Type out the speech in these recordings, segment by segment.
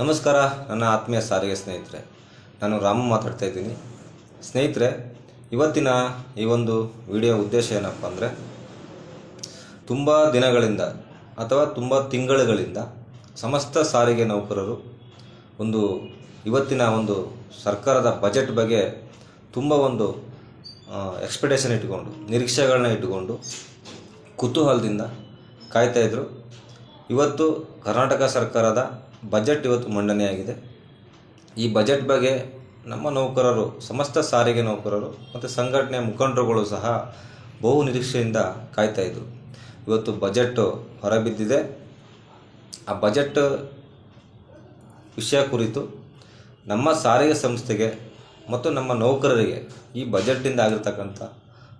ನಮಸ್ಕಾರ, ನನ್ನ ಆತ್ಮೀಯ ಸಾರಿಗೆ ಸ್ನೇಹಿತರೆ. ನಾನು ರಾಮ ಮಾತಾಡ್ತಾ ಇದ್ದೀನಿ. ಸ್ನೇಹಿತರೆ, ಇವತ್ತಿನ ಈ ಒಂದು ವಿಡಿಯೋ ಉದ್ದೇಶ ಏನಪ್ಪ ಅಂದರೆ, ತುಂಬ ದಿನಗಳಿಂದ ಅಥವಾ ತುಂಬ ತಿಂಗಳುಗಳಿಂದ ಸಮಸ್ತ ಸಾರಿಗೆ ನೌಕರರು ಒಂದು ಇವತ್ತಿನ ಒಂದು ಸರ್ಕಾರದ ಬಜೆಟ್ ಬಗ್ಗೆ ತುಂಬ ಒಂದು ಎಕ್ಸ್ಪೆಕ್ಟೇಷನ್ ಇಟ್ಕೊಂಡು ನಿರೀಕ್ಷೆಗಳನ್ನ ಇಟ್ಟುಕೊಂಡು ಕುತೂಹಲದಿಂದ ಕಾಯ್ತಾಯಿದ್ರು ಇವತ್ತು ಕರ್ನಾಟಕ ಸರ್ಕಾರದ ಬಜೆಟ್ ಇವತ್ತು ಮಂಡನೆಯಾಗಿದೆ ಈ ಬಜೆಟ್ ಬಗ್ಗೆ ನಮ್ಮ ನೌಕರರು, ಸಮಸ್ತ ಸಾರಿಗೆ ನೌಕರರು ಮತ್ತು ಸಂಘಟನೆಯ ಮುಖಂಡರುಗಳು ಸಹ ಬಹು ನಿರೀಕ್ಷೆಯಿಂದ ಕಾಯ್ತಾ ಇದ್ರು. ಇವತ್ತು ಬಜೆಟ್ ಹೊರಬಿದ್ದಿದೆ. ಆ ಬಜೆಟ್ ವಿಷಯ ಕುರಿತು ನಮ್ಮ ಸಾರಿಗೆ ಸಂಸ್ಥೆಗೆ ಮತ್ತು ನಮ್ಮ ನೌಕರರಿಗೆ ಈ ಬಜೆಟ್ಟಿಂದ ಆಗಿರ್ತಕ್ಕಂಥ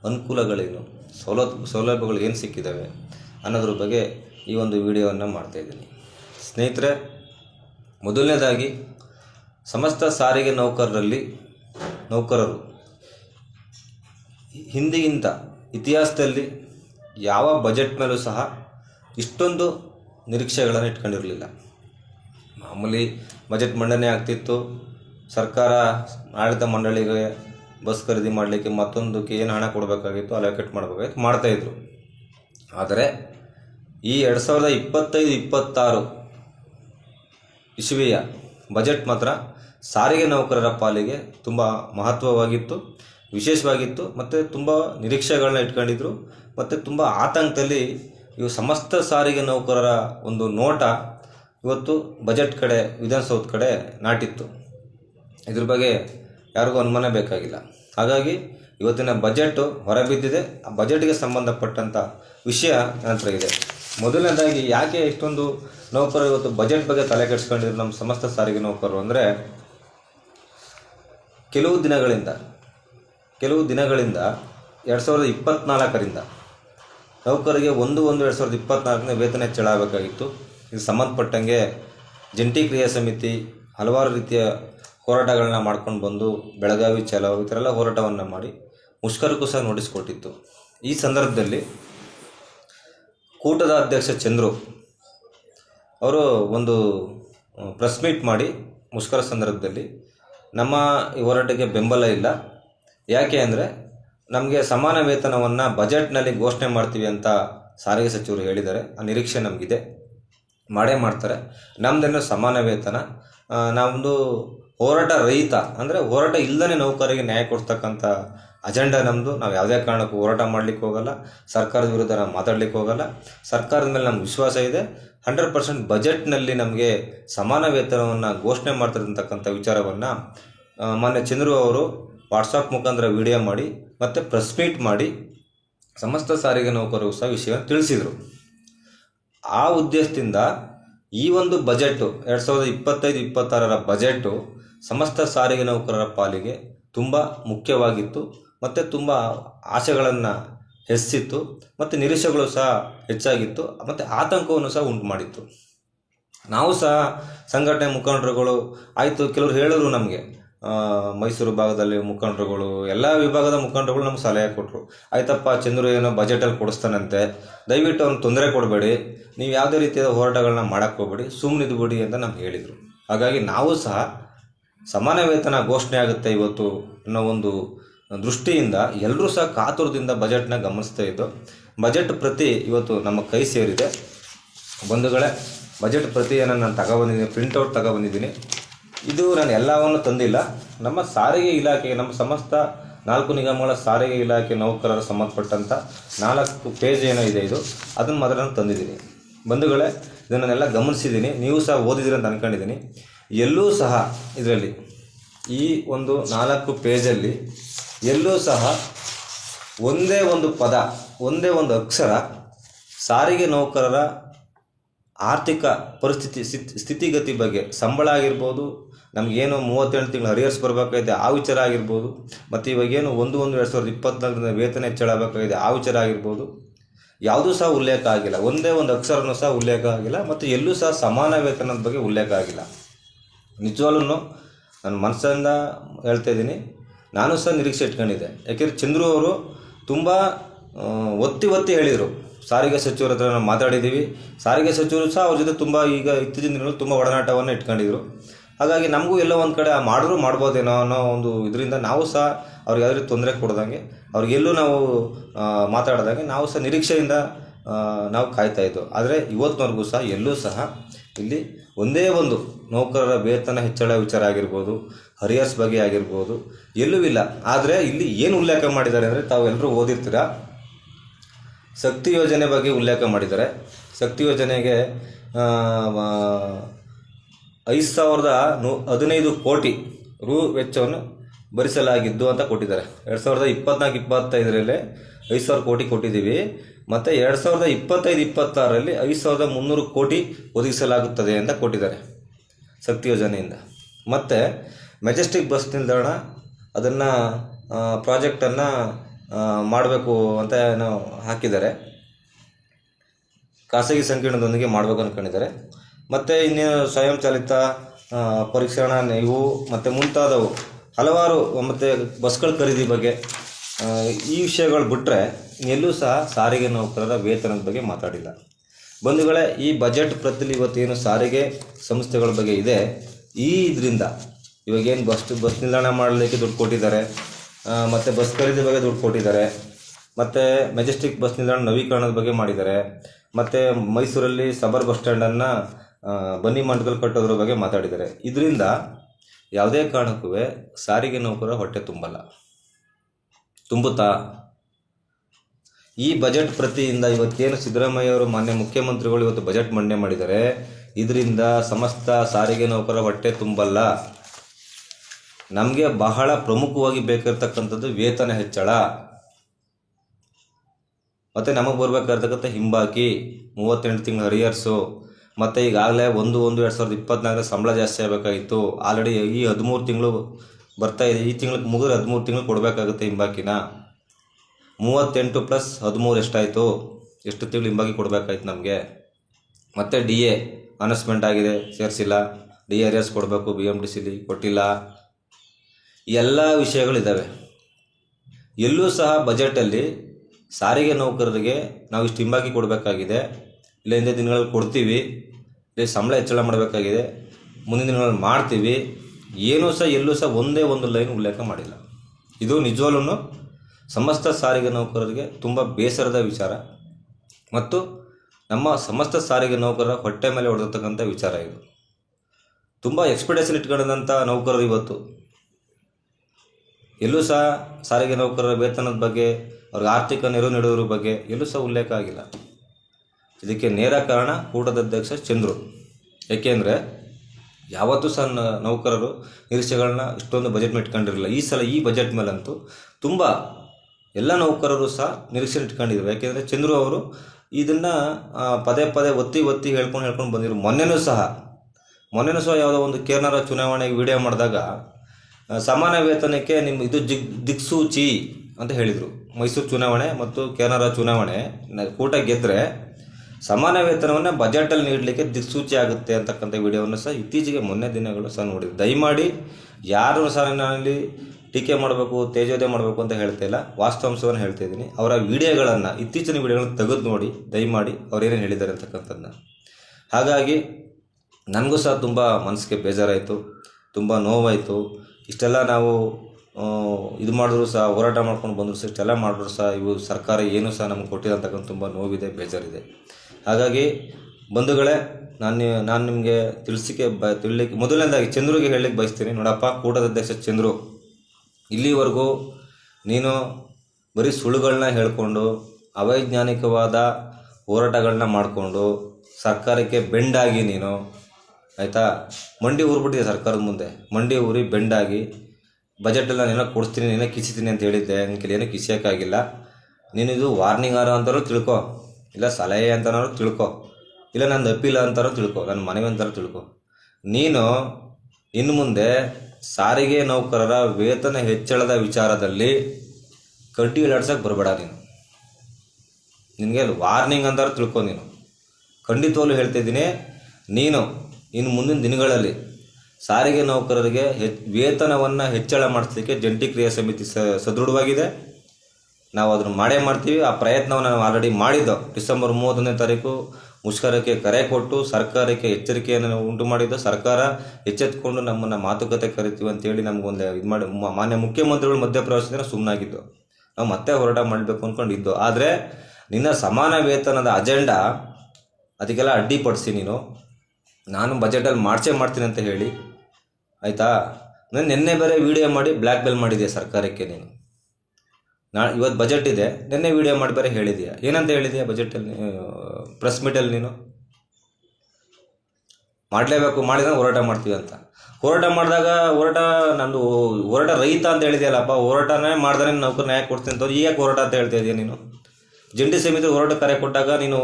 ಅನುಕೂಲಗಳೇನು ಸೌಲಭ್ಯ ಸೌಲಭ್ಯಗಳು ಏನು ಸಿಕ್ಕಿದ್ದಾವೆ ಅನ್ನೋದ್ರ ಬಗ್ಗೆ ಈ ಒಂದು ವಿಡಿಯೋವನ್ನು ಮಾಡ್ತಾಯಿದ್ದೀನಿ ಸ್ನೇಹಿತರೆ ಮೊದಲನೇದಾಗಿ, ಸಮಸ್ತ ಸಾರಿಗೆ ನೌಕರರಲ್ಲಿ ನೌಕರರು, ಹಿಂದಿಗಿಂತ ಇತಿಹಾಸದಲ್ಲಿ ಯಾವ ಬಜೆಟ್ ಮೇಲೂ ಸಹ ಇಷ್ಟೊಂದು ನಿರೀಕ್ಷೆಗಳನ್ನು ಇಟ್ಕೊಂಡಿರಲಿಲ್ಲ. ಮಾಮೂಲಿ ಬಜೆಟ್ ಮಂಡನೆ ಆಗ್ತಿತ್ತು, ಸರ್ಕಾರ ಆಡಳಿತ ಮಂಡಳಿಗೆ ಬಸ್ ಖರೀದಿ ಮಾಡಲಿಕ್ಕೆ ಮತ್ತೊಂದಕ್ಕೆ ಏನು ಹಣ ಕೊಡಬೇಕಾಗಿತ್ತು ಅಲೋಕೇಟ್ ಮಾಡಬೇಕಾಗಿತ್ತು ಮಾಡ್ತಾಯಿದ್ರು ಆದರೆ ಈ ಎರಡು ಸಾವಿರದ ಇಪ್ಪತ್ತೈದು, ಇಪ್ಪತ್ತಾರು ಇಸುವಿಯ ಬಜೆಟ್ ಮಾತ್ರ ಸಾರಿಗೆ ನೌಕರರ ಪಾಲಿಗೆ ತುಂಬ ಮಹತ್ವವಾಗಿತ್ತು, ವಿಶೇಷವಾಗಿತ್ತು, ಮತ್ತು ತುಂಬ ನಿರೀಕ್ಷೆಗಳನ್ನ ಇಟ್ಕೊಂಡಿದ್ರು, ಮತ್ತು ತುಂಬ ಆತಂಕದಲ್ಲಿ ಇವು ಸಮಸ್ತ ಸಾರಿಗೆ ನೌಕರರ ಒಂದು ನೋಟ ಇವತ್ತು ಬಜೆಟ್ ಕಡೆ, ವಿಧಾನಸೌಧ ಕಡೆ ನಾಟಿತ್ತು. ಇದ್ರ ಬಗ್ಗೆ ಯಾರಿಗೂ ಅನುಮಾನ ಬೇಕಾಗಿಲ್ಲ. ಹಾಗಾಗಿ ಇವತ್ತಿನ ಬಜೆಟ್ ಹೊರಬಿದ್ದಿದೆ. ಆ ಬಜೆಟ್ಗೆ ಸಂಬಂಧಪಟ್ಟಂಥ ವಿಷಯ ನನ್ನ ಇದೆ. ಮೊದಲನೇದಾಗಿ ಯಾಕೆ ಇಷ್ಟೊಂದು ನೌಕರರು ಇವತ್ತು ಬಜೆಟ್ ಬಗ್ಗೆ ತಲೆ ಕೆಡಿಸ್ಕೊಂಡಿದ್ರು ನಮ್ಮ ಸಮಸ್ತ ಸಾರಿಗೆ ನೌಕರರು ಅಂದರೆ ಕೆಲವು ದಿನಗಳಿಂದ ಕೆಲವು ದಿನಗಳಿಂದ ಎರಡು ಸಾವಿರದ ಇಪ್ಪತ್ನಾಲ್ಕರಿಂದ ನೌಕರರಿಗೆ ಒಂದು ಒಂದು ಎರಡು ಸಾವಿರದ ಇಪ್ಪತ್ನಾಲ್ಕನೇ ವೇತನ ಹೆಚ್ಚಳ ಆಗಬೇಕಾಗಿತ್ತು. ಇದು ಸಂಬಂಧಪಟ್ಟಂಗೆ ಜಂಟಿ ಕ್ರಿಯಾ ಸಮಿತಿ ಹಲವಾರು ರೀತಿಯ ಹೋರಾಟಗಳನ್ನ ಮಾಡ್ಕೊಂಡು ಬಂದು ಬೆಳಗಾವಿ ಚಲೋ ಈ ಥರ ಎಲ್ಲ ಹೋರಾಟವನ್ನು ಮಾಡಿ ಮುಷ್ಕರಕ್ಕೂ ಸಹ ನೋಟಿಸ್ ಕೊಟ್ಟಿತ್ತು. ಈ ಸಂದರ್ಭದಲ್ಲಿ ಕೂಟದ ಅಧ್ಯಕ್ಷ ಚಂದ್ರು ಅವರು ಒಂದು ಪ್ರೆಸ್ ಮೀಟ್ ಮಾಡಿ ಮುಷ್ಕರ ಸಂದರ್ಭದಲ್ಲಿ ನಮ್ಮ ಈ ಹೋರಾಟಕ್ಕೆ ಬೆಂಬಲ ಇಲ್ಲ. ಯಾಕೆ ಅಂದರೆ ನಮಗೆ ಸಮಾನ ವೇತನವನ್ನು ಬಜೆಟ್ನಲ್ಲಿ ಘೋಷಣೆ ಮಾಡ್ತೀವಿ ಅಂತ ಸಾರಿಗೆ ಸಚಿವರು ಹೇಳಿದ್ದಾರೆ. ಆ ನಿರೀಕ್ಷೆ ನಮಗಿದೆ. ಮಾಡೇ ಮಾಡ್ತಾರೆ. ನಮ್ಮದೇನು ಸಮಾನ ವೇತನ. ನಮ್ಮದು ಹೋರಾಟ ರಹಿತ, ಅಂದರೆ ಹೋರಾಟ ಇಲ್ಲದೇ ನೌಕರರಿಗೆ ನ್ಯಾಯ ಕೊಡ್ತಕ್ಕಂಥ ಅಜೆಂಡಾ ನಮ್ಮದು ನಾವು ಯಾವುದೇ ಕಾರಣಕ್ಕೂ ಹೋರಾಟ ಮಾಡಲಿಕ್ಕೆ ಹೋಗಲ್ಲ, ಸರ್ಕಾರದ ವಿರುದ್ಧ ನಾವು ಮಾತಾಡ್ಲಿಕ್ಕೆ ಹೋಗಲ್ಲ. ಸರ್ಕಾರದ ಮೇಲೆ ನಮ್ಗೆ ವಿಶ್ವಾಸ ಇದೆ. ಹಂಡ್ರೆಡ್ ಪರ್ಸೆಂಟ್ ಬಜೆಟ್ನಲ್ಲಿ ನಮಗೆ ಸಮಾನ ವೇತನವನ್ನು ಘೋಷಣೆ ಮಾಡ್ತಿರ್ತಕ್ಕಂಥ ವಿಚಾರವನ್ನು ಮಾನ್ಯ ಚಂದ್ರು ಅವರು ವಾಟ್ಸಪ್ ಮುಖಾಂತರ ವಿಡಿಯೋ ಮಾಡಿ ಮತ್ತು ಪ್ರೆಸ್ ಮೀಟ್ ಮಾಡಿ ಸಮಸ್ತ ಸಾರಿಗೆ ನೌಕರರು ಸಹ ವಿಷಯ ತಿಳಿಸಿದರು. ಆ ಉದ್ದೇಶದಿಂದ ಈ ಒಂದು ಬಜೆಟು ಎರಡು ಸಾವಿರದ ಇಪ್ಪತ್ತೈದು, ಇಪ್ಪತ್ತಾರರ ಬಜೆಟು ಸಮಸ್ತ ಸಾರಿಗೆ ನೌಕರರ ಪಾಲಿಗೆ ತುಂಬ ಮುಖ್ಯವಾಗಿತ್ತು ಮತ್ತು ತುಂಬ ಆಶೆಗಳನ್ನು ಹೆಚ್ಚಿತ್ತು ಮತ್ತು ನಿರೀಕ್ಷೆಗಳು ಸಹ ಹೆಚ್ಚಾಗಿತ್ತು ಮತ್ತು ಆತಂಕವನ್ನು ಸಹ ಉಂಟು ಮಾಡಿತ್ತು. ನಾವು ಸಹ ಸಂಘಟನೆ ಮುಖಂಡರುಗಳು, ಆಯಿತು ಕೆಲವರು ಹೇಳಿದ್ರು ನಮಗೆ ಮೈಸೂರು ಭಾಗದಲ್ಲಿ ಮುಖಂಡರುಗಳು, ಎಲ್ಲ ವಿಭಾಗದ ಮುಖಂಡರುಗಳು ನಮ್ಗೆ ಸಲಹೆ ಕೊಟ್ಟರು ಆಯ್ತಪ್ಪ, ಚಂದ್ರು ಏನೋ ಬಜೆಟಲ್ಲಿ ಕೊಡಿಸ್ತಾನಂತೆ. ದಯವಿಟ್ಟು ಅವ್ನು ತೊಂದರೆ ಕೊಡಬೇಡಿ. ನೀವು ಯಾವುದೇ ರೀತಿಯಾದ ಹೋರಾಟಗಳನ್ನ ಮಾಡಕ್ಕೆ ಹೋಗ್ಬೇಡಿ. ಸುಮ್ಮನಿದ್ಬಿಡಿ ಅಂತ ನಮ್ಗೆ ಹೇಳಿದರು. ಹಾಗಾಗಿ ನಾವು ಸಹ ಸಮಾನ ವೇತನ ಘೋಷಣೆ ಆಗುತ್ತೆ ಇವತ್ತು ಅನ್ನೋ ಒಂದು ದೃಷ್ಟಿಯಿಂದ ಎಲ್ಲರೂ ಸಹ ಕಾತುರದಿಂದ ಬಜೆಟ್ನ ಗಮನಿಸ್ತಾ ಇದ್ದು ಬಜೆಟ್ ಪ್ರತಿ ಇವತ್ತು ನಮ್ಮ ಕೈ ಸೇರಿದೆ. ಬಂಧುಗಳೇ ಬಜೆಟ್ ಪ್ರತಿಯನ್ನು ನಾನು ತಗೊಬಂದಿದ್ದೀನಿ ಪ್ರಿಂಟೌಟ್ ತಗೊಬಂದಿದ್ದೀನಿ ಇದು ನಾನು ಎಲ್ಲವನ್ನು ತಂದಿಲ್ಲ. ನಮ್ಮ ಸಾರಿಗೆ ಇಲಾಖೆಗೆ ನಮ್ಮ ಸಮಸ್ತ ನಾಲ್ಕು ನಿಗಮಗಳ ಸಾರಿಗೆ ಇಲಾಖೆ ನೌಕರರ ಸಂಬಂಧಪಟ್ಟಂಥ ನಾಲ್ಕು ಪೇಜ್ ಏನೋ ಇದೆ ಇದು. ಅದನ್ನು ಮಾತ್ರ ನಾನು ತಂದಿದ್ದೀನಿ. ಬಂಧುಗಳೇ ಇದನ್ನೆಲ್ಲ ಗಮನಿಸಿದ್ದೀನಿ. ನೀವು ಸಹ ಓದಿದ್ದೀರಿ ಅಂತ ಅಂದ್ಕೊಂಡಿದ್ದೀನಿ ಎಲ್ಲೂ ಸಹ ಇದರಲ್ಲಿ ಈ ಒಂದು ನಾಲ್ಕು ಪೇಜಲ್ಲಿ ಎಲ್ಲೂ ಸಹ ಒಂದೇ ಒಂದು ಪದ, ಒಂದೇ ಒಂದು ಅಕ್ಷರ ಸಾರಿಗೆ ನೌಕರರ ಆರ್ಥಿಕ ಪರಿಸ್ಥಿತಿ ಸ್ಥಿತಿ, ಸ್ಥಿತಿಗತಿ ಬಗ್ಗೆ ಸಂಬಳ ಆಗಿರ್ಬೋದು, ನಮಗೇನು ಮೂವತ್ತೆಂಟು ತಿಂಗಳು ಹರಿಯರ್ಸ್ ಬರಬೇಕಾಗಿದೆ, ಆ ವಿಚಾರ ಆಗಿರ್ಬೋದು, ಮತ್ತು ಇವಾಗೇನು ಒಂದು ಒಂದು ಎರಡು ಸಾವಿರದ ಇಪ್ಪತ್ತ್ನಾಲ್ಕರಿಂದ ವೇತನ ಹೆಚ್ಚಳ ಆಗಬೇಕಾಗಿದೆ, ಆ ವಿಚಾರ ಆಗಿರ್ಬೋದು. ಯಾವುದೂ ಸಹ ಉಲ್ಲೇಖ ಆಗಿಲ್ಲ. ಒಂದೇ ಒಂದು ಅಕ್ಷರನೂ ಸಹ ಉಲ್ಲೇಖ ಆಗಿಲ್ಲ, ಮತ್ತು ಎಲ್ಲೂ ಸಹ ಸಮಾನ ವೇತನದ ಬಗ್ಗೆ ಉಲ್ಲೇಖ ಆಗಿಲ್ಲ. ನಿಜವಾಗ್ಲೂ ನನ್ನ ಮನಸ್ಸಿಂದ ಹೇಳ್ತಾ ಇದ್ದೀನಿ, ನಾನು ಸಹ ನಿರೀಕ್ಷೆ ಇಟ್ಕೊಂಡಿದ್ದೆ. ಯಾಕೆಂದರೆ ಚಂದ್ರು ಅವರು ತುಂಬ ಒತ್ತಿ ಒತ್ತಿ ಹೇಳಿದರು. ಸಾರಿಗೆ ಸಚಿವರ ಹತ್ರ ನಾವು ಮಾತಾಡಿದ್ದೀವಿ. ಸಾರಿಗೆ ಸಚಿವರು ಸಹ ಅವ್ರ ಜೊತೆ ತುಂಬ ಈಗ ಇತ್ತೀಚಿನ ದಿನಗಳಲ್ಲಿ ತುಂಬ ಒಡನಾಟವನ್ನು ಇಟ್ಕೊಂಡಿದ್ರು. ಹಾಗಾಗಿ ನಮಗೂ ಎಲ್ಲ ಒಂದು ಕಡೆ ಮಾಡಿದ್ರು ಮಾಡ್ಬೋದೇನೋ ಅನ್ನೋ ಒಂದು ಇದರಿಂದ ನಾವು ಸಹ ಅವ್ರಿಗೆ ಯಾವುದೇ ತೊಂದರೆ ಕೊಡ್ದಂಗೆ ಅವ್ರಿಗೆಲ್ಲೂ ನಾವು ಮಾತಾಡ್ದಂಗೆ ನಾವು ಸಹ ನಿರೀಕ್ಷೆಯಿಂದ ನಾವು ಕಾಯ್ತಾ ಇದ್ದೋ ಆದರೆ ಇವತ್ತಿನವರೆಗೂ ಸಹ ಎಲ್ಲೂ ಸಹ ಇಲ್ಲಿ ಒಂದೇ ಒಂದು ನೌಕರರ ವೇತನ ಹೆಚ್ಚಳ ವಿಚಾರ ಆಗಿರ್ಬೋದು ಹರಿಯರ್ಸ್ ಬಗ್ಗೆ ಆಗಿರ್ಬೋದು ಎಲ್ಲೂ ಇಲ್ಲ. ಆದರೆ ಇಲ್ಲಿ ಏನು ಉಲ್ಲೇಖ ಮಾಡಿದ್ದಾರೆ ಅಂದರೆ ತಾವೆಲ್ಲರೂ ಓದಿರ್ತೀರಾ? ಶಕ್ತಿ ಯೋಜನೆ ಬಗ್ಗೆ ಉಲ್ಲೇಖ ಮಾಡಿದ್ದಾರೆ. ಶಕ್ತಿ ಯೋಜನೆಗೆ ಐದು ಸಾವಿರದ ನೂ, ಹದಿನೈದು ಕೋಟಿ ರು ವೆಚ್ಚವನ್ನು ಭರಿಸಲಾಗಿದ್ದು ಅಂತ ಕೊಟ್ಟಿದ್ದಾರೆ. ಎರಡು ಸಾವಿರದ ಇಪ್ಪತ್ನಾಲ್ಕು, ಇಪ್ಪತ್ತೈದರಲ್ಲಿ ಐದು ಸಾವಿರ ಕೋಟಿ ಕೊಟ್ಟಿದ್ದೀವಿ. ಮತ್ತು ಎರಡು ಸಾವಿರದ ಇಪ್ಪತ್ತೈದು, ಇಪ್ಪತ್ತಾರರಲ್ಲಿ ಐದು ಸಾವಿರದ ಮುನ್ನೂರು ಕೋಟಿ ಒದಗಿಸಲಾಗುತ್ತದೆ ಅಂತ ಕೊಟ್ಟಿದ್ದಾರೆ ಶಕ್ತಿ ಯೋಜನೆಯಿಂದ. ಮತ್ತು ಮೆಜೆಸ್ಟಿಕ್ ಬಸ್ ನಿಲ್ದಾಣ, ಅದನ್ನು ಪ್ರಾಜೆಕ್ಟನ್ನು ಮಾಡಬೇಕು ಅಂತ ಏನು ಹಾಕಿದ್ದಾರೆ. ಖಾಸಗಿ ಸಂಕೀರ್ಣದೊಂದಿಗೆ ಮಾಡಬೇಕು ಅಂದ್ಕೊಂಡಿದ್ದಾರೆ ಮತ್ತು ಇನ್ನೇನು ಸ್ವಯಂ ಚಾಲಿತ ಪರೀಕ್ಷಣಾ ಇವು ಮತ್ತು ಮುಂತಾದವು. ಹಲವಾರು, ಮತ್ತು ಬಸ್ಗಳ ಖರೀದಿ ಬಗ್ಗೆ ಈ ವಿಷಯಗಳು ಬಿಟ್ಟರೆ ಎಲ್ಲೂ ಸಹ ಸಾರಿಗೆ ನೌಕರರ ವೇತನದ ಬಗ್ಗೆ ಮಾತಾಡಿಲ್ಲ. ಬಂಧುಗಳೇ, ಈ ಬಜೆಟ್ ಪ್ರತಿಲಿ ಇವತ್ತೇನು ಸಾರಿಗೆ ಸಂಸ್ಥೆಗಳ ಬಗ್ಗೆ ಇದೆ, ಈ ಇದರಿಂದ ಇವಾಗೇನು ಬಸ್ ಬಸ್ ನಿಲ್ದಾಣ ಮಾಡಲಿಕ್ಕೆ ದುಡ್ಡು ಕೊಟ್ಟಿದ್ದಾರೆ ಮತ್ತು ಬಸ್ ಖರೀದಿ ಬಗ್ಗೆ ದುಡ್ಡು ಕೊಟ್ಟಿದ್ದಾರೆ. ಮತ್ತು ಮೆಜೆಸ್ಟಿಕ್ ಬಸ್ ನಿಲ್ದಾಣ ನವೀಕರಣದ ಬಗ್ಗೆ ಮಾಡಿದ್ದಾರೆ. ಮತ್ತು ಮೈಸೂರಲ್ಲಿ ಸಬರ್ ಬಸ್ ಸ್ಟ್ಯಾಂಡನ್ನು ಬನ್ನಿ ಮಂಟದಲ್ಲಿ ಕಟ್ಟೋದ್ರ ಬಗ್ಗೆ ಮಾತಾಡಿದ್ದಾರೆ. ಇದರಿಂದ ಯಾವುದೇ ಕಾರಣಕ್ಕೂ ಸಾರಿಗೆ ನೌಕರ ಹೊಟ್ಟೆ ತುಂಬಲ್ಲ. ತುಂಬುತ್ತಾ? ಈ ಬಜೆಟ್ ಪ್ರತಿಯಿಂದ ಇವತ್ತೇನು ಸಿದ್ದರಾಮಯ್ಯ ಅವರು ಮಾನ್ಯ ಮುಖ್ಯಮಂತ್ರಿಗಳು ಇವತ್ತು ಬಜೆಟ್ ಮಂಡನೆ ಮಾಡಿದ್ದಾರೆ. ಇದರಿಂದ ಸಮಸ್ತ ಸಾರಿಗೆ ನೌಕರ ಹೊಟ್ಟೆ ತುಂಬಲ್ಲ. ನಮಗೆ ಬಹಳ ಪ್ರಮುಖವಾಗಿ ಬೇಕಿರ್ತಕ್ಕಂಥದ್ದು ವೇತನ ಹೆಚ್ಚಳ. ಮತ್ತು ನಮಗೆ ಬರಬೇಕಾಗಿರ್ತಕ್ಕಂಥ ಹಿಂಬಾಕಿ ಮೂವತ್ತೆಂಟು ತಿಂಗಳು ಹರಿಯರ್ಸು ಮತ್ತು ಈಗಾಗಲೇ ಒಂದು ಒಂದು, ಎರಡು ಸಾವಿರದ ಇಪ್ಪತ್ನಾಲ್ಕರ ಸಂಬಳ ಜಾಸ್ತಿ ಆಗಬೇಕಾಗಿತ್ತು. ಆಲ್ರೆಡಿ ಈ ಹದಿಮೂರು ತಿಂಗಳು ಬರ್ತಾ ಇದೆ. ಈ ತಿಂಗಳಿಗೆ ಮುಗಿದ್ರೆ ಹದಿಮೂರು ತಿಂಗಳು ಕೊಡಬೇಕಾಗುತ್ತೆ ಹಿಂಬಾಕಿನ. ಮೂವತ್ತೆಂಟು ಪ್ಲಸ್ ಹದಿಮೂರು ಎಷ್ಟಾಯಿತು? ಎಷ್ಟು ತಿಂಗಳು ಹಿಂಬಾಕಿ ಕೊಡಬೇಕಾಯ್ತು ನಮಗೆ? ಮತ್ತು ಡಿ ಎ ಅನೌನ್ಸ್ಮೆಂಟ್ ಆಗಿದೆ, ಸೇರಿಸಿಲ್ಲ. ಡಿ ಎಸ್ ಕೊಡಬೇಕು, ಬಿ ಎಂ ಡಿ ಸಿಲಿ ಕೊಟ್ಟಿಲ್ಲ. ಎಲ್ಲ ವಿಷಯಗಳಿದ್ದಾವೆ ಎಲ್ಲೂ ಸಹ ಬಜೆಟಲ್ಲಿ ಸಾರಿಗೆ ನೌಕರರಿಗೆ ನಾವು ಇಷ್ಟು ಹಿಂಬಾಕಿ ಕೊಡಬೇಕಾಗಿದೆ. ಇಲ್ಲ ಹಿಂದೆ ದಿನಗಳಲ್ಲಿ ಕೊಡ್ತೀವಿ. ಇಲ್ಲಿ ಸಂಬಳ ಹೆಚ್ಚಳ ಮಾಡಬೇಕಾಗಿದೆ. ಮುಂದಿನ ದಿನಗಳಲ್ಲಿ ಮಾಡ್ತೀವಿ. ಏನೂ ಸಹ, ಎಲ್ಲೂ ಸಹ ಒಂದೇ ಒಂದು ಲೈನ್ ಉಲ್ಲೇಖ ಮಾಡಿಲ್ಲ. ಇದು ನಿಜವಾಗ್ಲೂ ಸಮಸ್ತ ಸಾರಿಗೆ ನೌಕರರಿಗೆ ತುಂಬ ಬೇಸರದ ವಿಚಾರ. ಮತ್ತು ನಮ್ಮ ಸಮಸ್ತ ಸಾರಿಗೆ ನೌಕರರ ಹೊಟ್ಟೆ ಮೇಲೆ ಹೊಡೆದಿರ್ತಕ್ಕಂಥ ವಿಚಾರ ಇದು. ತುಂಬ ಎಕ್ಸ್ಪೆಕ್ಟೇಷನ್ ಇಟ್ಕೊಂಡಂಥ ನೌಕರರು ಇವತ್ತು ಎಲ್ಲೂ ಸಹ ಸಾರಿಗೆ ನೌಕರರ ವೇತನದ ಬಗ್ಗೆ, ಅವ್ರಿಗೆ ಆರ್ಥಿಕ ನೆರವು ನೀಡುವುದರ ಬಗ್ಗೆ ಎಲ್ಲೂ ಸಹ ಉಲ್ಲೇಖ ಆಗಿಲ್ಲ. ಇದಕ್ಕೆ ನೇರ ಕಾರಣ ಕೂಟದ ಅಧ್ಯಕ್ಷ ಚಂದ್ರು. ಏಕೆಂದರೆ ಯಾವತ್ತೂ ಸಹ ನೌಕರರು ನಿರೀಕ್ಷೆಗಳನ್ನ ಇಷ್ಟೊಂದು ಬಜೆಟ್ ಇಟ್ಕೊಂಡಿರಲಿಲ್ಲ. ಈ ಸಲ ಈ ಬಜೆಟ್ ಮೇಲಂತೂ ತುಂಬ ಎಲ್ಲ ನೌಕರರು ಸಹ ನಿರೀಕ್ಷೆ ಇಟ್ಕೊಂಡಿದ್ರು. ಯಾಕೆಂದರೆ ಚಂದ್ರು ಅವರು ಇದನ್ನು ಪದೇ ಪದೇ ಒತ್ತಿ ಒತ್ತಿ ಹೇಳ್ಕೊಂಡು ಹೇಳ್ಕೊಂಡು ಬಂದಿರು ಮೊನ್ನೆನೂ ಸಹ ಮೊನ್ನೆನೂ ಸಹ ಯಾವುದೋ ಒಂದು ಕೇರ್ನರ ಚುನಾವಣೆಗೆ ವಿಡಿಯೋ ಮಾಡಿದಾಗ ಸಮಾನ ವೇತನಕ್ಕೆ ನಿಮ್ಮ ಇದು ಜಿಗ್ ದಿಕ್ಸೂಚಿ ಅಂತ ಹೇಳಿದರು. ಮೈಸೂರು ಚುನಾವಣೆ ಮತ್ತು ಕೆನರಾ ಚುನಾವಣೆ ಕೂಟ ಗೆದ್ದರೆ ಸಮಾನ ವೇತನವನ್ನು ಬಜೆಟಲ್ಲಿ ನೀಡಲಿಕ್ಕೆ ದಿಕ್ಸೂಚಿ ಆಗುತ್ತೆ ಅಂತಕ್ಕಂಥ ವಿಡಿಯೋವನ್ನು ಸಹ ಇತ್ತೀಚೆಗೆ ಮೊನ್ನೆ ದಿನಗಳು ಸಹ ನೋಡಿದ್ರು ದಯಮಾಡಿ ಯಾರು ಸಹ ನಾನಲ್ಲಿ ಟೀಕೆ ಮಾಡಬೇಕು ತೇಜೋದಯ ಮಾಡಬೇಕು ಅಂತ ಹೇಳ್ತಾ ಇಲ್ಲ. ವಾಸ್ತವಾಂಶವನ್ನು ಹೇಳ್ತಾ ಇದ್ದೀನಿ. ಅವರ ವಿಡಿಯೋಗಳನ್ನು, ಇತ್ತೀಚಿನ ವಿಡಿಯೋಗಳನ್ನು ತೆಗೆದು ನೋಡಿ, ದಯಮಾಡಿ ಅವರೇನೇನು ಹೇಳಿದ್ದಾರೆ ಅಂತಕ್ಕಂಥದ್ದನ್ನ. ಹಾಗಾಗಿ ನನಗೂ ಸಹ ತುಂಬ ಮನಸ್ಸಿಗೆ ಬೇಜಾರಾಯಿತು, ತುಂಬ ನೋವಾಯಿತು. ಇಷ್ಟೆಲ್ಲ ನಾವು ಇದು ಮಾಡಿದ್ರು ಸಹ, ಹೋರಾಟ ಮಾಡ್ಕೊಂಡು ಬಂದರೂ ಸಹ, ಇಷ್ಟೆಲ್ಲ ಮಾಡಿದ್ರು ಸಹ, ಇವು ಸರ್ಕಾರ ಏನು ಸಹ ನಮ್ಗೆ ಕೊಟ್ಟಿಲ್ಲ ಅಂತಕ್ಕಂಥ ತುಂಬ ನೋವಿದೆ, ಬೇಜಾರಿದೆ. ಹಾಗಾಗಿ ಬಂಧುಗಳೇ, ನಾನು ನಾನು ನಿಮಗೆ ತಿಳಿಸಿಕೆ ಬ ತಿಳ್ಲಿಕ್ಕೆ ಮೊದಲನೇದಾಗಿ ಚಂದ್ರುಗೆ ಹೇಳಲಿಕ್ಕೆ ಬಯಸ್ತೀನಿ. ನೋಡಪ್ಪ, ಕೂಟದ ಅಧ್ಯಕ್ಷ ಚಂದ್ರು, ಇಲ್ಲಿವರೆಗೂ ನೀನು ಬರೀ ಸುಳ್ಳುಗಳನ್ನ ಹೇಳಿಕೊಂಡು, ಅವೈಜ್ಞಾನಿಕವಾದ ಹೋರಾಟಗಳನ್ನ ಮಾಡಿಕೊಂಡು, ಸರ್ಕಾರಕ್ಕೆ ಬೆಂಡಾಗಿ ನೀನು ಆಯಿತಾ? ಮಂಡಿ ಊರ್ಬಿಟ್ಟಿದೆ ಸರ್ಕಾರದ ಮುಂದೆ. ಮಂಡಿ ಊರಿ ಬೆಂಡಾಗಿ. ಬಜೆಟಲ್ಲಿ ನಾನು ಏನೋ ಕೊಡಿಸ್ತೀನಿ ಏನೋ ಕಿಸಿತೀನಿ ಅಂತ ಹೇಳಿದ್ದೆ. ನನ್ನ ಕೈಲಿ ಏನೋ ಕಿಸಿಯೋಕ್ಕಾಗಿಲ್ಲ. ನೀನಿದು ವಾರ್ನಿಂಗ್ ಆರೋ ಅಂತಾರೋ ತಿಳ್ಕೊ. ಇಲ್ಲ ಸಲಹೆ ಅಂತನಾರು ತಿಳ್ಕೊ. ಇಲ್ಲ ನಂದು ಅಪೀಲ ಅಂತಾರೋ ತಿಳ್ಕೊ. ನನ್ನ ಮನವಿ ಅಂತಾರೋ ತಿಳ್ಕೊ. ನೀನು ಇನ್ನು ಮುಂದೆ ಸಾರಿಗೆ ನೌಕರರ ವೇತನ ಹೆಚ್ಚಳದ ವಿಚಾರದಲ್ಲಿ ಕಡ್ಡಿ ಇಳಾಡ್ಸಕ್ಕೆ ಬರಬೇಡ ನೀನು. ನಿನಗೆ ವಾರ್ನಿಂಗ್ ಅಂತಾರೋ ತಿಳ್ಕೊ ನೀನು. ಖಂಡಿತವಾಗ್ಲೂ ಹೇಳ್ತಿದ್ದೀನಿ ನೀನು ಇನ್ನು ಮುಂದಿನ ದಿನಗಳಲ್ಲಿ ಸಾರಿಗೆ ನೌಕರರಿಗೆ ಹೆಚ್ ವೇತನವನ್ನು ಹೆಚ್ಚಳ ಮಾಡಿಸಲಿಕ್ಕೆ ಜಂಟಿ ಕ್ರಿಯಾ ಸಮಿತಿ ಸ, ಸದೃಢವಾಗಿದೆ. ನಾವು ಅದನ್ನು ಮಾಡೇ ಮಾಡ್ತೀವಿ. ಆ ಪ್ರಯತ್ನವನ್ನು ನಾವು ಆಲ್ರೆಡಿ ಮಾಡಿದ್ದೋ, ಡಿಸೆಂಬರ್ ಮೂವತ್ತೊಂದನೇ ತಾರೀಕು ಮುಷ್ಕರಕ್ಕೆ ಕರೆ ಕೊಟ್ಟು ಸರ್ಕಾರಕ್ಕೆ ಎಚ್ಚರಿಕೆಯನ್ನು ಉಂಟು ಮಾಡಿದ್ದು, ಸರ್ಕಾರ ಎಚ್ಚೆತ್ಕೊಂಡು ನಮ್ಮನ್ನು ಮಾತುಕತೆ ಕರಿತೀವಿ ಅಂತೇಳಿ ನಮಗೊಂದು ಇದು ಮಾಡಿ ಮಾನ್ಯ ಮುಖ್ಯಮಂತ್ರಿಗಳು ಮಧ್ಯಪ್ರವೇಶದಿಂದ ಸುಮ್ಮನಾಗಿದ್ದು ನಾವು ಮತ್ತೆ ಹೋರಾಟ ಮಾಡಬೇಕು ಅಂದ್ಕೊಂಡಿದ್ದು ಆದರೆ ನಿನ್ನ ಸಮಾನ ವೇತನದ ಅಜೆಂಡಾ ಅದಕ್ಕೆಲ್ಲ ಅಡ್ಡಿಪಡಿಸಿ ನೀನು. ನಾನು ಬಜೆಟಲ್ಲಿ ಮಾಡ್ಸೇ ಮಾಡ್ತೀನಿ ಅಂತ ಹೇಳಿ, ಆಯಿತಾ? ನಾನು ನಿನ್ನೆ ಬೇರೆ ವಿಡಿಯೋ ಮಾಡಿ ಬ್ಲ್ಯಾಕ್ ಮೇಲ್ ಮಾಡಿದೆಯಾ ಸರ್ಕಾರಕ್ಕೆ ನೀನು. ನಾ ಇವತ್ತು ಬಜೆಟ್ ಇದೆ, ನಿನ್ನೆ ವಿಡಿಯೋ ಮಾಡಿ ಬೇರೆ ಹೇಳಿದೆಯಾ. ಏನಂತ ಹೇಳಿದೆಯಾ ಬಜೆಟಲ್ಲಿ ಪ್ರೆಸ್ ಮೀಟಲ್ಲಿ ನೀನು? ಮಾಡಲೇಬೇಕು, ಮಾಡಿದ್ರೆ ಹೋರಾಟ ಮಾಡ್ತೀವಿ ಅಂತ. ಹೋರಾಟ ಮಾಡಿದಾಗ ಹೋರಾಟ, ನಂದು ಹೋರಾಟ ರೈತ ಅಂತ ಹೇಳಿದೆಯಲ್ಲಪ್ಪ ಹೋರಾಟನೇ ಮಾಡಿದ್ರೆ ನೌಕರಿ ನ್ಯಾಯ ಕೊಡ್ತೀನಿ ಅಂತ. ಈಗ ಹೋರಾಟ ಅಂತ ಹೇಳ್ತಾ ಇದೀಯ ನೀನು? ಜಂಟಿ ಸಮಿತಿ ಹೋರಾಟ ಕರೆ ಕೊಟ್ಟಾಗ ನೀನು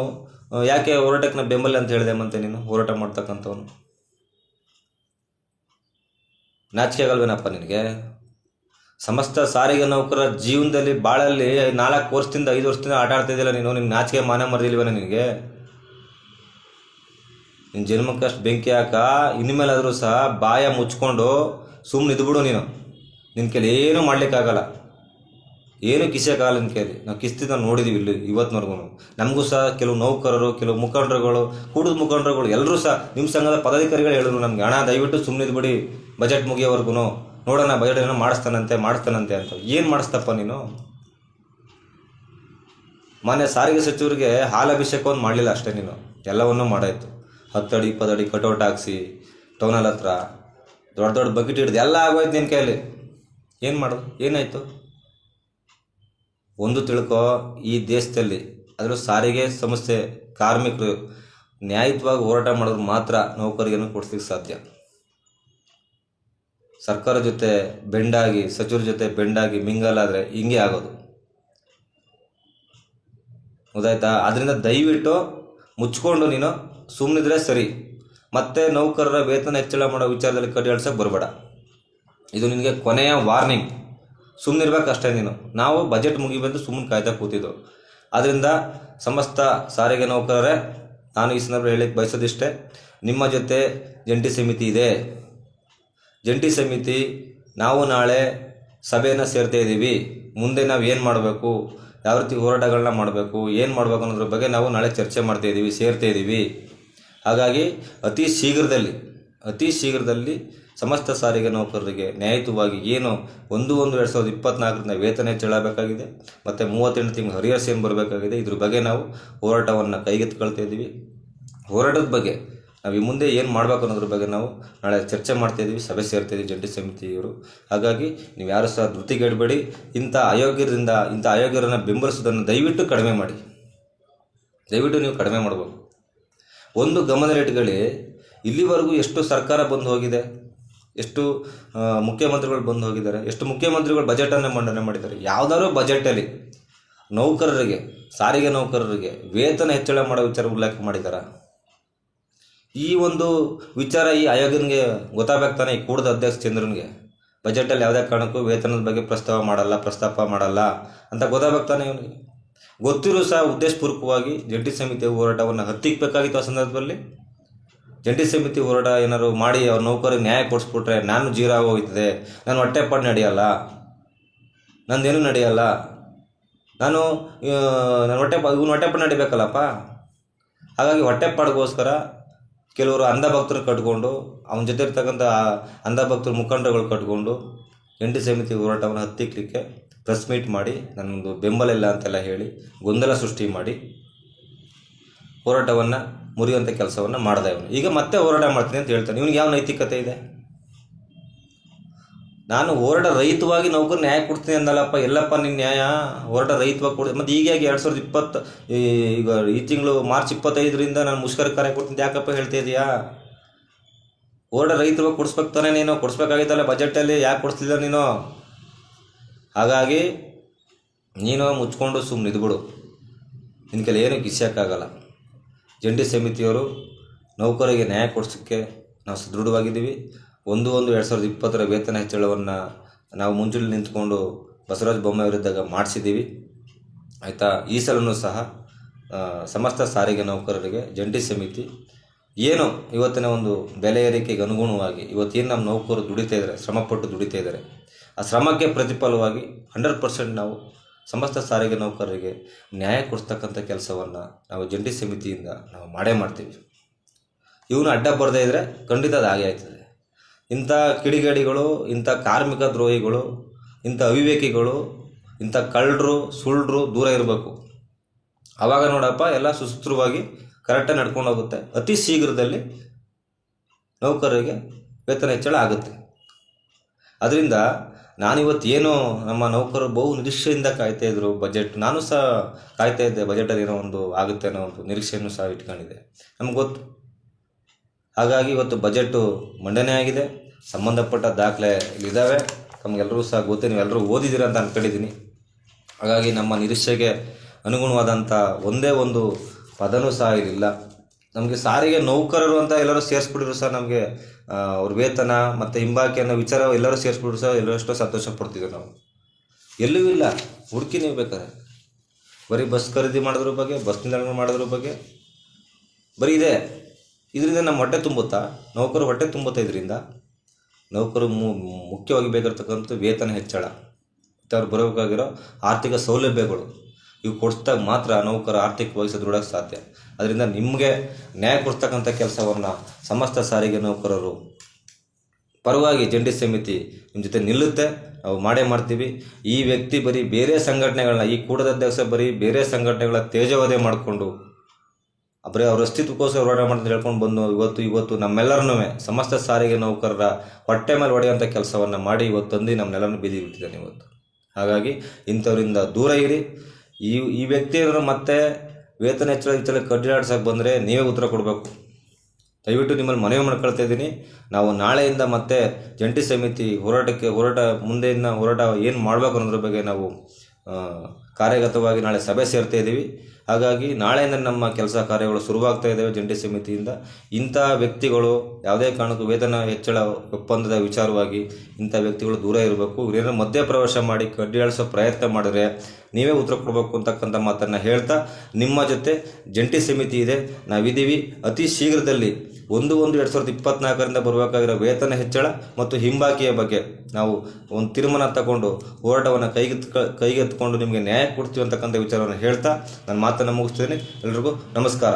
ಯಾಕೆ ಹೋರಾಟಕ್ಕೆ ನಾ ಬೆಂಬಲ ಅಂತ ಹೇಳಿದೆ ಮತ್ತೆ ನೀನು? ಹೋರಾಟ ಮಾಡ್ತಕ್ಕಂಥವನು. ನಾಚಿಕೆ ಆಗಲ್ವೇನಪ್ಪ ನಿನಗೆ? ಸಮಸ್ತ ಸಾರಿಗೆ ನೌಕರರ ಜೀವನದಲ್ಲಿ ಬಾಳಲ್ಲಿ ನಾಲ್ಕು ವರ್ಷದಿಂದ ಐದು ವರ್ಷದಿಂದ ಆಟ ಆಡ್ತಾ ಇದೆಯಲ್ಲ ನೀನು? ನಿನ್ನ ನಾಚಿಕೆ ಮಾನ ಮರದಿಲ್ವೇನ ನಿನಗೆ? ನಿನ್ನ ಜನ್ಮಕ್ಕೆ ಅಷ್ಟು ಬೆಂಕಿ ಹಾಕ, ಇನ್ಮೇಲಾದರೂ ಸಹ ಬಾಯ ಮುಚ್ಕೊಂಡು ಸುಮ್ಮನೆ ಇದ್ಬಿಡು ನೀನು ನಿನ್ನ ಕೆಲ ಏನೂ ಮಾಡ್ಲಿಕ್ಕಾಗಲ್ಲ. ಏನು ಕಿಸೆ ಕಾಲ ಅಂತ ಕೇಳಿ. ನಾವು ಕಿಸ್ತಿದ್ದ ನೋಡಿದೀವಿ ಇಲ್ಲಿ ಇವತ್ತಿನವರೆಗೂ ನಮಗೂ ಸಹ ಕೆಲವು ನೌಕರರು, ಕೆಲವು ಮುಖಂಡರುಗಳು, ಕೂಡದ ಮುಖಂಡರುಗಳು ಎಲ್ಲರೂ ಸಹ ನಿಮ್ಮ ಸಂಘದ ಪದಾಧಿಕಾರಿಗಳು ಹೇಳಿದ್ರು ನಮಗೆ ಹಣ ದಯವಿಟ್ಟು ಸುಮ್ಮನೆ ಇದ್ಬಿಡಿ ಬಜೆಟ್ ಮುಗಿಯೋವರೆಗೂ ನೋಡೋಣ, ಬಜೆಟ್ ಏನೋ ಮಾಡಿಸ್ತಾನಂತೆ ಮಾಡಿಸ್ತಾನಂತೆ ಅಂತ. ಏನು ಮಾಡಿಸ್ತಪ್ಪ ನೀನು? ಮೊನ್ನೆ ಸಾರಿಗೆ ಸಚಿವರಿಗೆ ಹಾಲಭಿಷೇಕವನ್ನು ಮಾಡಲಿಲ್ಲ ಅಷ್ಟೇ ನೀನು. ಎಲ್ಲವನ್ನೂ ಮಾಡಾಯಿತು. ಹತ್ತಡಿ, ಇಪ್ಪತ್ತಡಿ ಕಟೌಟ್ ಹಾಕ್ಸಿ ಟೌನಲ್ಲಿ ಹತ್ರ ದೊಡ್ಡ ದೊಡ್ಡ ಬಕೆಟ್ ಹಿಡ್ದು ಎಲ್ಲ ಆಗೋಯ್ತು ನಿನ್ನ ಕೈಯಲ್ಲಿ. ಏನು ಮಾಡೋದು ಏನಾಯಿತು? ಒಂದು ತಿಳ್ಕೊ ಈ ದೇಶದಲ್ಲಿ ಅದರ ಸಾರಿಗೆ ಸಂಸ್ಥೆ ಕಾರ್ಮಿಕರು ನ್ಯಾಯಯುತವಾಗಿ ಹೋರಾಟ ಮಾಡಿದ್ರೆ ಮಾತ್ರ ನೌಕರಿಯನ್ನು ಕೊಡ್ಸ್ಲಿಕ್ಕೆ ಸಾಧ್ಯ. ಸರ್ಕಾರ ಜೊತೆ ಬೆಂಡಾಗಿ, ಸಚಿವರ ಜೊತೆ ಬೆಂಡಾಗಿ ಮಿಂಗಲಾದರೆ ಹಿಂಗೆ ಆಗೋದು. ಗೊತ್ತಾಯ್ತಾ? ಅದರಿಂದ ದಯವಿಟ್ಟು ಮುಚ್ಕೊಂಡು ನೀನು ಸುಮ್ಮನಿದ್ರೆ ಸರಿ. ಮತ್ತೆ ನೌಕರರ ವೇತನ ಹೆಚ್ಚಳ ಮಾಡೋ ವಿಚಾರದಲ್ಲಿ ಕಡಿ ಬರಬೇಡ. ಇದು ನಿನಗೆ ಕೊನೆಯ ವಾರ್ನಿಂಗ್ ಸುಮ್ಮನಿರ್ಬೇಕು ಅಷ್ಟೇ ನೀನು. ನಾವು ಬಜೆಟ್ ಮುಗಿಬಂದು ಸುಮ್ಮನೆ ಕಾಯ್ತಾ ಕೂತಿದ್ದು. ಆದ್ದರಿಂದ ಸಮಸ್ತ ಸಾರಿಗೆ ನೌಕರರೇ, ನಾನು ಈ ಸಂದರ್ಭ ಹೇಳಿಕ್ಕೆ ಬಯಸೋದಿಷ್ಟೇ, ನಿಮ್ಮ ಜೊತೆ ಜಂಟಿ ಸಮಿತಿ ಇದೆ. ಜಂಟಿ ಸಮಿತಿ, ನಾವು ನಾಳೆ ಸಭೆಯನ್ನು ಸೇರ್ತಾ ಇದ್ದೀವಿ. ಮುಂದೆ ನಾವು ಏನು ಮಾಡಬೇಕು, ಯಾವ ರೀತಿ ಹೋರಾಟಗಳನ್ನ ಮಾಡಬೇಕು, ಏನು ಮಾಡಬೇಕು ಅನ್ನೋದ್ರ ಬಗ್ಗೆ ನಾವು ನಾಳೆ ಚರ್ಚೆ ಮಾಡ್ತಾ ಇದ್ದೀವಿ, ಸೇರ್ತಾ ಇದ್ದೀವಿ. ಹಾಗಾಗಿ ಅತಿ ಶೀಘ್ರದಲ್ಲಿ ಅತಿ ಶೀಘ್ರದಲ್ಲಿ ಸಮಸ್ತ ಸಾರಿಗೆ ನೌಕರರಿಗೆ ನ್ಯಾಯಯುತವಾಗಿ ಏನು ಒಂದು ಒಂದು ಎರಡು ಸಾವಿರದ ಇಪ್ಪತ್ನಾಲ್ಕರಿಂದ ವೇತನ ಹೆಚ್ಚಳಬೇಕಾಗಿದೆ ಮತ್ತು ಮೂವತ್ತೆಂಟು ತಿಂಗಳು ಹರಿಯರ್ಸ್ ಏನು ಬರಬೇಕಾಗಿದೆ. ಇದ್ರ ಬಗ್ಗೆ ನಾವು ಹೋರಾಟವನ್ನು ಕೈಗೆತ್ತಿಕೊಳ್ತಾ ಇದ್ದೀವಿ. ಹೋರಾಟದ ಬಗ್ಗೆ ನಾವು ಈ ಮುಂದೆ ಏನು ಮಾಡಬೇಕು ಅನ್ನೋದ್ರ ಬಗ್ಗೆ ನಾವು ನಾಳೆ ಚರ್ಚೆ ಮಾಡ್ತಾ ಇದ್ದೀವಿ, ಸಭೆ ಸೇರ್ತಾ ಇದ್ದೀವಿ ಜಂಟಿ ಸಮಿತಿಯವರು. ಹಾಗಾಗಿ ನೀವು ಯಾರು ಸಹ ಧೃತಿಗೆಡಬೇಡಿ ಇಂಥ ಅಯೋಗ್ಯರಿಂದ, ಇಂಥ ಅಯೋಗ್ಯರನ್ನು ಬೆಂಬಲಿಸೋದನ್ನು ದಯವಿಟ್ಟು ಕಡಿಮೆ ಮಾಡಿ. ದಯವಿಟ್ಟು ನೀವು ಕಡಿಮೆ ಮಾಡಬೇಕು ಒಂದು ಗಮನದಲ್ಲಿಟ್ಕೊಳ್ಳಿ, ಇಲ್ಲಿವರೆಗೂ ಎಷ್ಟು ಸರ್ಕಾರ ಬಂದು ಹೋಗಿದೆ? ಎಷ್ಟು ಮುಖ್ಯಮಂತ್ರಿಗಳು ಬಂದು ಹೋಗಿದ್ದಾರೆ, ಎಷ್ಟು ಮುಖ್ಯಮಂತ್ರಿಗಳು ಬಜೆಟನ್ನು ಮಂಡನೆ ಮಾಡಿದ್ದಾರೆ. ಯಾವುದಾದ್ರು ಬಜೆಟಲ್ಲಿ ನೌಕರರಿಗೆ, ಸಾರಿಗೆ ನೌಕರರಿಗೆ ವೇತನ ಹೆಚ್ಚಳ ಮಾಡೋ ವಿಚಾರ ಉಲ್ಲೇಖ ಮಾಡಿದ್ದಾರೆ? ಈ ಒಂದು ವಿಚಾರ ಈ ಆಯೋಗನಿಗೆ ಗೊತ್ತಾಗ್ತಾನೆ ತಾನೆ, ಈ ಕೂಡದ ಅಧ್ಯಕ್ಷ ಚಂದ್ರನಿಗೆ. ಬಜೆಟಲ್ಲಿ ಯಾವುದೇ ಕಾರಣಕ್ಕೂ ವೇತನದ ಬಗ್ಗೆ ಪ್ರಸ್ತಾವ ಮಾಡಲ್ಲ, ಪ್ರಸ್ತಾಪ ಮಾಡಲ್ಲ ಅಂತ ಗೊತ್ತಾಗ್ತಾನೆ ತಾನೆ ಇವನಿಗೆ. ಗೊತ್ತಿರೋ ಸಹ ಉದ್ದೇಶಪೂರ್ವಕವಾಗಿ ಜಂಟಿ ಸಮಿತಿಯ ಹೋರಾಟವನ್ನು ಹತ್ತಿಕ್ಕಬೇಕಾಗಿತ್ತು ಆ ಸಂದರ್ಭದಲ್ಲಿ. ಜಂಟಿ ಸಮಿತಿ ಹೋರಾಟ ಏನಾದ್ರು ಮಾಡಿ ಅವ್ರ ನೌಕರಿಗೆ ನ್ಯಾಯ ಕೊಡಿಸ್ಬಿಟ್ರೆ ನಾನು ಜೀರೋ ಹೋಗ್ತದೆ ನಾನು ಹೊಟ್ಟೆಪಾಡು ನಡೆಯಲ್ಲ. ನಂದೇನು ನಡೆಯಲ್ಲ. ನಾನು ಆ, ನನ್ನ ಹೊಟ್ಟೆ ಇವನು ಹೊಟ್ಟೆಪಾಡು ನಡಿಬೇಕಲ್ಲಪ್ಪ. ಹಾಗಾಗಿ ಹೊಟ್ಟೆಪಾಡಿಗೋಸ್ಕರ ಕೆಲವರು ಅಂಧ ಭಕ್ತರು ಕಟ್ಕೊಂಡು ಅವನ ಜೊತೆ ಇರ್ತಕ್ಕಂಥ ಅಂಧ ಭಕ್ತರು ಮುಖಂಡರುಗಳು ಕಟ್ಕೊಂಡು ಜಂಟಿ ಸಮಿತಿ ಹೋರಾಟವನ್ನು ಹತ್ತಿಕ್ಲಿಕ್ಕೆ ಪ್ರೆಸ್ ಮೀಟ್ ಮಾಡಿ ನನ್ನದು ಬೆಂಬಲ ಇಲ್ಲ ಅಂತೆಲ್ಲ ಹೇಳಿ ಗೊಂದಲ ಸೃಷ್ಟಿ ಮಾಡಿ ಹೋರಾಟವನ್ನು ಮುರಿಯುವಂಥ ಕೆಲಸವನ್ನು ಮಾಡಿದೆ ಇವನು ಈಗ ಮತ್ತೆ ಹೋರಾಟ ಮಾಡ್ತೀನಿ ಅಂತ ಹೇಳ್ತಾನೆ. ಇವನಿಗೆ ಯಾವ ನೈತಿಕತೆ ಇದೆ? ನಾನು ಹೋರಾಟ ರೈತವಾಗಿ ನೌಕರು ನ್ಯಾಯ ಕೊಡ್ತೀನಿ ಅಂದಲ್ಲಪ್ಪ, ಎಲ್ಲಪ್ಪ ನಿನ್ನ ನ್ಯಾಯ? ಹೋರಾಟ ರಹಿತವಾಗಿ ಕೊಡಿ ಮತ್ತು ಈಗ ಯಾಕೆ ಎರಡು ಸಾವಿರದ ಇಪ್ಪತ್ತು ಈಗ ಈ ತಿಂಗಳು ಮಾರ್ಚ್ ಇಪ್ಪತ್ತೈದರಿಂದ ನಾನು ಮುಷ್ಕರ ಕಾರ್ಯ ಕೊಡ್ತೀನಿ. ಯಾಕಪ್ಪ ಹೇಳ್ತಾ ಇದೀಯಾ? ಹೋರಾಟ ರೈತರು ಕೊಡಿಸ್ಬೇಕು ತಾನೇ ನೀನು? ಕೊಡಿಸ್ಬೇಕಾಗಿತ್ತಲ್ಲ ಬಜೆಟಲ್ಲಿ? ಯಾಕೆ ಕೊಡಿಸ್ಲಿಲ್ಲ ನೀನು? ಹಾಗಾಗಿ ನೀನು ಮುಚ್ಕೊಂಡು ಸುಮ್ಮನೆ ಇದ್ಬಿಡು ನಿನ್ನ ಕೈಲಿ ಏನು ಕಿಸ್ಯೋಕ್ಕಾಗಲ್ಲ ಜಂಟಿ ಸಮಿತಿಯವರು ನೌಕರರಿಗೆ ನ್ಯಾಯ ಕೊಡಿಸೋಕ್ಕೆ ನಾವು ಸದೃಢವಾಗಿದ್ದೀವಿ. ಒಂದು ಒಂದು ಎರಡು ಸಾವಿರದ ಇಪ್ಪತ್ತರ ವೇತನ ಹೆಚ್ಚಳವನ್ನು ನಾವು ಮುಂಚೂಣಿ ನಿಂತ್ಕೊಂಡು ಬಸವರಾಜ ಬೊಮ್ಮಾಯಿ ವಿರುದ್ಧ ಮಾಡಿಸಿದ್ದೀವಿ. ಆಯಿತಾ? ಈ ಸಲನೂ ಸಹ ಸಮಸ್ತ ಸಾರಿಗೆ ನೌಕರರಿಗೆ ಜಂಟಿ ಸಮಿತಿ ಏನು ಇವತ್ತಿನ ಒಂದು ಬೆಲೆ ಏರಿಕೆಗೆ ಅನುಗುಣವಾಗಿ ಇವತ್ತೇನು ನಮ್ಮ ನೌಕರರು ದುಡಿತಾ ಇದ್ದಾರೆ, ಶ್ರಮಪಟ್ಟು ದುಡಿತಾ ಇದ್ದಾರೆ, ಆ ಶ್ರಮಕ್ಕೆ ಪ್ರತಿಫಲವಾಗಿ ಹಂಡ್ರೆಡ್ ಪರ್ಸೆಂಟ್ ನಾವು ಸಮಸ್ತ ಸಾರಿಗೆ ನೌಕರರಿಗೆ ನ್ಯಾಯ ಕೊಡಿಸ್ತಕ್ಕಂಥ ಕೆಲಸವನ್ನು ನಾವು ಜಂಟಿ ಸಮಿತಿಯಿಂದ ನಾವು ಮಾಡೇ ಮಾಡ್ತೀವಿ. ಇವನು ಅಡ್ಡ ಬರದೇ ಇದ್ದರೆ ಖಂಡಿತ ಅದು ಹಾಗೆ ಆಯ್ತದೆ. ಇಂಥ ಕಿಡಿಗೇಡಿಗಳು, ಇಂಥ ಕಾರ್ಮಿಕ ದ್ರೋಹಿಗಳು, ಇಂಥ ಅವಿವೇಕಿಗಳು, ಇಂಥ ಕಳ್ಳರು ಸುಳ್ಳರು ದೂರ ಇರಬೇಕು. ಆವಾಗ ನೋಡಪ್ಪ, ಎಲ್ಲ ಸುಸೂತ್ರವಾಗಿ ಕರೆಕ್ಟಾಗಿ ನಡ್ಕೊಂಡು ಹೋಗುತ್ತೆ. ಅತಿ ಶೀಘ್ರದಲ್ಲಿ ನೌಕರರಿಗೆ ವೇತನ ಹೆಚ್ಚಳ ಆಗುತ್ತೆ. ಅದರಿಂದ ನಾನಿವತ್ತು ಏನು ನಮ್ಮ ನೌಕರರು ಬಹು ನಿರೀಕ್ಷೆಯಿಂದ ಕಾಯ್ತಾ ಇದ್ರು ಬಜೆಟ್. ನಾನು ಸಹ ಕಾಯ್ತಾ ಇದ್ದೆ ಬಜೆಟಲ್ಲಿ ಏನೋ ಒಂದು ಆಗುತ್ತೆ ಅನ್ನೋ ಒಂದು ನಿರೀಕ್ಷೆಯನ್ನು ಸಹ ಇಟ್ಕೊಂಡಿದ್ದೆ. ನಮ್ಗೆ ಗೊತ್ತು. ಹಾಗಾಗಿ ಇವತ್ತು ಬಜೆಟು ಮಂಡನೆ ಆಗಿದೆ. ಸಂಬಂಧಪಟ್ಟ ದಾಖಲೆ ಇಲ್ಲಿದ್ದಾವೆ. ತಮಗೆಲ್ಲರೂ ಸಹ ಗೊತ್ತೇ ನೀವೆಲ್ಲರೂ ಓದಿದ್ದೀರ ಅಂತ ಅಂದ್ಕೊಂಡಿದ್ದೀನಿ ಹಾಗಾಗಿ ನಮ್ಮ ನಿರೀಕ್ಷೆಗೆ ಅನುಗುಣವಾದಂಥ ಒಂದೇ ಒಂದು ಪದನೂ ಸಹ ಇರಲಿಲ್ಲ ನಮಗೆ ಸಾರಿಗೆ ನೌಕರರು ಅಂತ ಎಲ್ಲರೂ ಸೇರಿಸ್ಬಿಟ್ಟಿದ್ರು ಸರ್ ನಮಗೆ ಅವ್ರ ವೇತನ ಮತ್ತು ಹಿಂಬಾಕಿ ಅನ್ನೋ ವಿಚಾರ ಎಲ್ಲರೂ ಸೇರಿಸ್ಬಿಟ್ರು ಸರ್, ಎಲ್ಲರೂ ಎಷ್ಟೋ ಸಂತೋಷ ಪಡ್ತಿದ್ವಿ ನಾವು. ಎಲ್ಲೂ ಇಲ್ಲ, ಹುಡುಕಿ ನೀವು ಬೇಕಾದ್ರೆ. ಬರೀ ಬಸ್ ಖರೀದಿ ಮಾಡಿದ್ರ ಬಗ್ಗೆ, ಬಸ್ ನಿಲ್ದಾಣ ಮಾಡಿದ್ರ ಬಗ್ಗೆ. ಬರೀ ಇದೆ. ಇದರಿಂದ ನಮ್ಮ ಹೊಟ್ಟೆ ತುಂಬುತ್ತಾ? ನೌಕರು ಹೊಟ್ಟೆ ತುಂಬುತ್ತಾ ಇದರಿಂದ? ನೌಕರು ಮುಖ್ಯವಾಗಿ ಬೇಕಿರ್ತಕ್ಕಂಥ ವೇತನ ಹೆಚ್ಚಳ. ಮತ್ತು ಅವ್ರು ಬರಬೇಕಾಗಿರೋ ಆರ್ಥಿಕ ಸೌಲಭ್ಯಗಳು. ಇವು ಕೊಡಿಸ್ದಾಗ ಮಾತ್ರ ನೌಕರ ಆರ್ಥಿಕವಾಗಿ ಸದೃಢಕ್ಕೆ ಸಾಧ್ಯ. ಅದರಿಂದ ನಿಮಗೆ ನ್ಯಾಯ ಕೊಡ್ತಕ್ಕಂಥ ಕೆಲಸವನ್ನು ಸಮಸ್ತ ಸಾರಿಗೆ ನೌಕರರು ಪರವಾಗಿ ಜಂಟಿ ಸಮಿತಿ ನಿಮ್ಮ ಜೊತೆ ನಿಲ್ಲುತ್ತೆ. ನಾವು ಮಾಡೇ ಮಾಡ್ತೀವಿ. ಈ ವ್ಯಕ್ತಿ ಬರೀ ಬೇರೆ ಸಂಘಟನೆಗಳನ್ನ, ಈ ಕೂಡದ ಅಧ್ಯಕ್ಷ ಬರೀ ಬೇರೆ ಸಂಘಟನೆಗಳ ತೇಜವಧೆ ಮಾಡಿಕೊಂಡು, ಬರೀ ಅವ್ರ ಅಸ್ತಿತ್ವಕ್ಕೋಸ್ಕರ ಹೋರಾಟ ಅಂತ ಹೇಳ್ಕೊಂಡು ಬಂದು ಇವತ್ತು ಇವತ್ತು ನಮ್ಮೆಲ್ಲರನ್ನೂ ಸಮಸ್ತ ಸಾರಿಗೆ ನೌಕರರ ಹೊಟ್ಟೆ ಮೇಲೆ ಹೊಡೆಯುವಂಥ ಕೆಲಸವನ್ನು ಮಾಡಿ ಇವತ್ತು ತಂದು ನಮ್ಮನ್ನೆಲ್ಲರನ್ನು ಬೀದಿ ಬಿಟ್ಟಿದ್ದಾನೆ ಇವತ್ತು. ಹಾಗಾಗಿ ಇಂಥವರಿಂದ ದೂರ ಇರಿ. ಈ ಈ ವ್ಯಕ್ತಿ ಏನಾದರೂ ಮತ್ತೆ ವೇತನ ಹೆಚ್ಚಳ ಹೆಚ್ಚಳ ಕಡ್ಡಾಡ್ಸಕ್ಕೆ ಬಂದರೆ ನೀವೇ ಉತ್ತರ ಕೊಡಬೇಕು. ದಯವಿಟ್ಟು ನಿಮ್ಮಲ್ಲಿ ಮನವಿ ಮಾಡ್ಕೊಳ್ತಾ ಇದ್ದೀನಿ. ನಾವು ನಾಳೆಯಿಂದ ಮತ್ತೆ ಜಂಟಿ ಸಮಿತಿ ಹೋರಾಟಕ್ಕೆ, ಹೋರಾಟ ಮುಂದೆಯಿಂದ ಹೋರಾಟ ಏನು ಮಾಡಬೇಕು ಅನ್ನೋದ್ರ ಬಗ್ಗೆ ನಾವು ಕಾರ್ಯಗತವಾಗಿ ನಾಳೆ ಸಭೆ ಸೇರ್ತಾ ಇದ್ದೀವಿ. ಹಾಗಾಗಿ ನಾಳೆಯಿಂದ ನಮ್ಮ ಕೆಲಸ ಕಾರ್ಯಗಳು ಶುರುವಾಗ್ತಾ ಇದ್ದಾವೆ ಜಂಟಿ ಸಮಿತಿಯಿಂದ. ಇಂಥ ವ್ಯಕ್ತಿಗಳು ಯಾವುದೇ ಕಾರಣಕ್ಕೂ ವೇತನ ಹೆಚ್ಚಳ ಒಪ್ಪಂದದ ವಿಚಾರವಾಗಿ ಇಂಥ ವ್ಯಕ್ತಿಗಳು ದೂರ ಇರಬೇಕು. ಇವರೇನೋ ಮಧ್ಯಪ್ರವೇಶ ಮಾಡಿ ಕಡ್ಡಿಯಾಳಿಸೋ ಪ್ರಯತ್ನ ಮಾಡಿದ್ರೆ ನೀವೇ ಉತ್ತರ ಕೊಡಬೇಕು ಅಂತಕ್ಕಂಥ ಮಾತನ್ನು ಹೇಳ್ತಾ ನಿಮ್ಮ ಜೊತೆ ಜಂಟಿ ಸಮಿತಿ ಇದೆ. ನಾವಿದ್ದೀವಿ. ಅತಿ ಶೀಘ್ರದಲ್ಲಿ ಒಂದು ಒಂದು ಎರಡು ಸಾವಿರದ ಇಪ್ಪತ್ನಾಲ್ಕರಿಂದ ಬರಬೇಕಾಗಿರೋ ವೇತನ ಹೆಚ್ಚಳ ಮತ್ತು ಹಿಂಬಾಕಿಯ ಬಗ್ಗೆ ನಾವು ಒಂದು ತೀರ್ಮಾನ ತಗೊಂಡು ಹೋರಾಟವನ್ನು ಕೈಗೆತ್ಕ ಕೈಗೆತ್ಕೊಂಡು ನಿಮಗೆ ನ್ಯಾಯ ಕೊಡ್ತೀವಿ ಅಂತಕ್ಕಂಥ ವಿಚಾರವನ್ನು ಹೇಳ್ತಾ ನಾನು ಮಾತನ್ನು ಮುಗಿಸ್ತೇನೆ ಎಲ್ರಿಗೂ ನಮಸ್ಕಾರ.